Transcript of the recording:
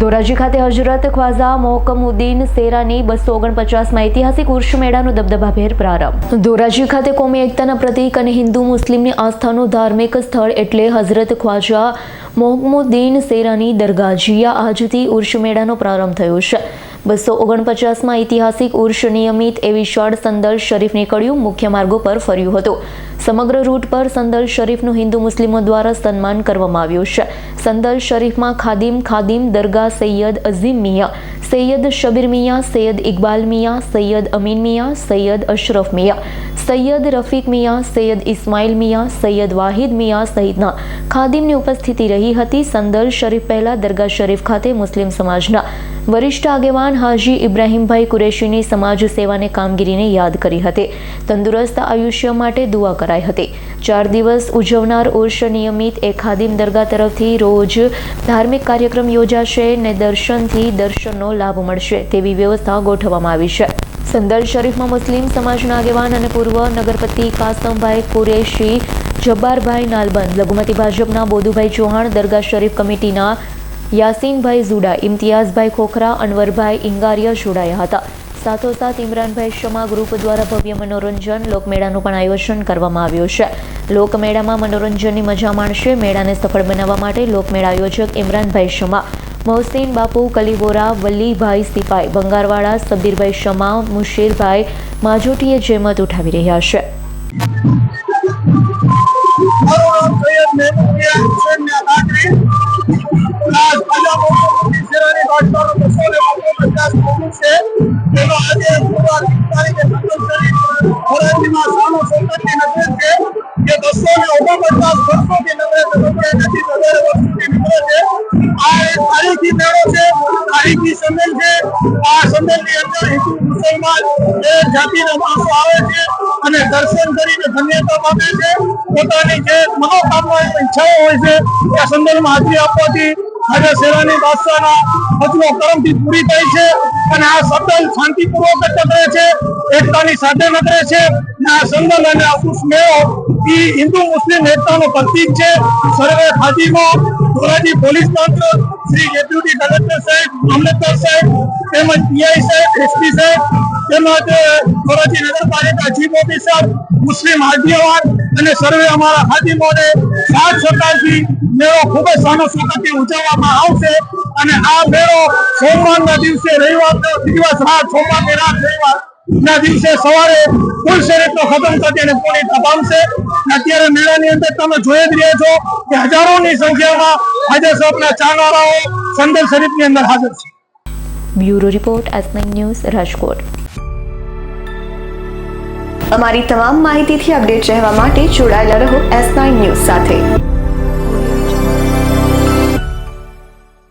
ધોરાજી ખાતે હજરત ખ્વાઝા મોહકમુદ્દીન સેરાની બસો ઓગણપચાસમાં ઐતિહાસિક ઉર્ષ મેળાનો દબદબાભેર પ્રારંભ. ધોરાજી ખાતે કોમી એકતાના પ્રતીક અને હિન્દુ મુસ્લિમની આસ્થાનું ધાર્મિક સ્થળ એટલે હઝરત ખ્વાજા મોહકમુદ્દીન સેરાની દરગાહ. જીયા આજથી ઉર્ષ મેળાનો પ્રારંભ થયો છે. બસો ઓગણપચાસમાં ઐતિહાસિક ઉર્ષ નિયમિત એ વિશાળ સંદલ શરીફ નીકળ્યું મુખ્ય માર્ગો પર ફર્યું હતું. સમગ્ર રૂટ પર સંદલ શરીફનું હિન્દુ મુસ્લિમો દ્વારા સન્માન કરવામાં આવ્યું છે. સંદલ શરીફમાં ખાદિમ ખાદિમ દરગાહ સૈયદ અઝીમ મિયા, સૈયદ શબીર મિયા, સૈયદ ઇકબાલ મિયા, સૈયદ અમીન મિયા, સૈયદ અશરફ મિયા સૈયદ રફીક મિયા, સૈયદ ઇસ્માઇલ મિયા, સૈયદ વાહિદ મિયા સહિતના ખાદિમની ઉપસ્થિતિ રહી હતી સંદર શરીફ પહેલા દરગાહ શરીફ ખાતે મુસ્લિમ સમાજના વરિષ્ઠ આગેવાન હાજી ઇબ્રાહીમભાઈ કુરેશીની સમાજ સેવાને કામગીરીને યાદ કરી હતી. તંદુરસ્ત આયુષ્ય માટે દુઆ કરાઈ હતી. ચાર દિવસ ઉજવનાર ઉર્ષ નિયમિત એ ખાદિમ દરગાહ તરફથી રોજ ધાર્મિક કાર્યક્રમ યોજાશે ને દર્શનથી દર્શનનો લાભ મળશે તેવી વ્યવસ્થા ગોઠવવામાં આવી છે. સંદલ શરીફમાં મુસ્લિમ સમાજના આગેવાન અને પૂર્વ નગરપતિ કાસમભાઈ કુરેશી, જબ્બારભાઈ નાલબંધ, લઘુમતી ભાજપના બોધુભાઈ ચૌહાણ, દરગાહ શરીફ કમિટીના યાસીનભાઈ ઝુડા, ઇમ્તિયાઝભાઈ ખોખરા, અનવરભાઈ ઇંગારિયા જોડાયા હતા. સાથોસાથ ઇમરાનભાઈ શમા ગ્રુપ દ્વારા ભવ્ય મનોરંજન લોકમેળાનું પણ આયોજન કરવામાં આવ્યું છે. લોકમેળામાં મનોરંજનની મજા માણશે, મેળાને સફળ બનાવવા માટે લોકમેળા આયોજક ઇમરાનભાઈ શમા મોહસિન બાપુ, કલીબોરા, વલ્લીભાઈ સિપાઈ બંગારવાડા સબીરભાઈ શમા, મુશીરભાઈ માજોટીએ જેમત ઉઠાવી રહ્યા છે. જે બસો ને ઓગણપચાસ વર્ષોથી નગરે છે નથી વધારે વર્ષોથી નગરે છે અને દર્શન કરીને ધન્યતા પામે છે પોતાની જે મનોકામના ઈચ્છાઓ હોય છે એ સંદર્ભમાં હાજરી આપવાથી અને શેરાની બાદશાહના હજનો કરમથી પૂરી થાય છે અને આ સદન શાંતિપૂર્વક જ છે. એકતાની સાથે નગરે છે. આ સંદન અને આ ઉર્સ મેળો એ હિન્દુ મુસ્લિમ એકતાનો પ્રતીક છે. સર્વે ખાદીમો, ધોરાજી પોલીસ તંત્ર, શ્રી ડેપ્યુટી કલેક્ટર સાહેબ મામલતદાર સાહેબ, તેમજ પીઆઈ સાહેબ, એસપી સાહેબ, તેમજ ધોરાજી નગરપાલિકા ચીફ ઓફિસર, મુસ્લિમ આગેવાન અને સર્વે અમારા ખાદીમોને સાત સરકારથી મેળો ખૂબ જ સાનો સુખથી ઉજવવામાં આવશે. અને આ મેળો સોમવારના દિવસે રવિવારનો દિવસ રાત સોમવારની રાત રવિવાર ના દિવસે સવારે ફૂલ શેરીફનો ખતમ થતી અને પૂર્ણિતા પામશે અત્યારે મેળાની અંદર તમે જોઈ જ રહ્યા છો કે હજારોની સંખ્યામાં આજે સૌના ચાહનારાઓ સંદલ શરીફની અંદર હાજર છે. Bureau report S nine news Rajkot. અમારી તમામ માહિતીથી અપડેટ રહેવા માટે જોડાયેલા રહો એસ ન્યૂઝ સાથે.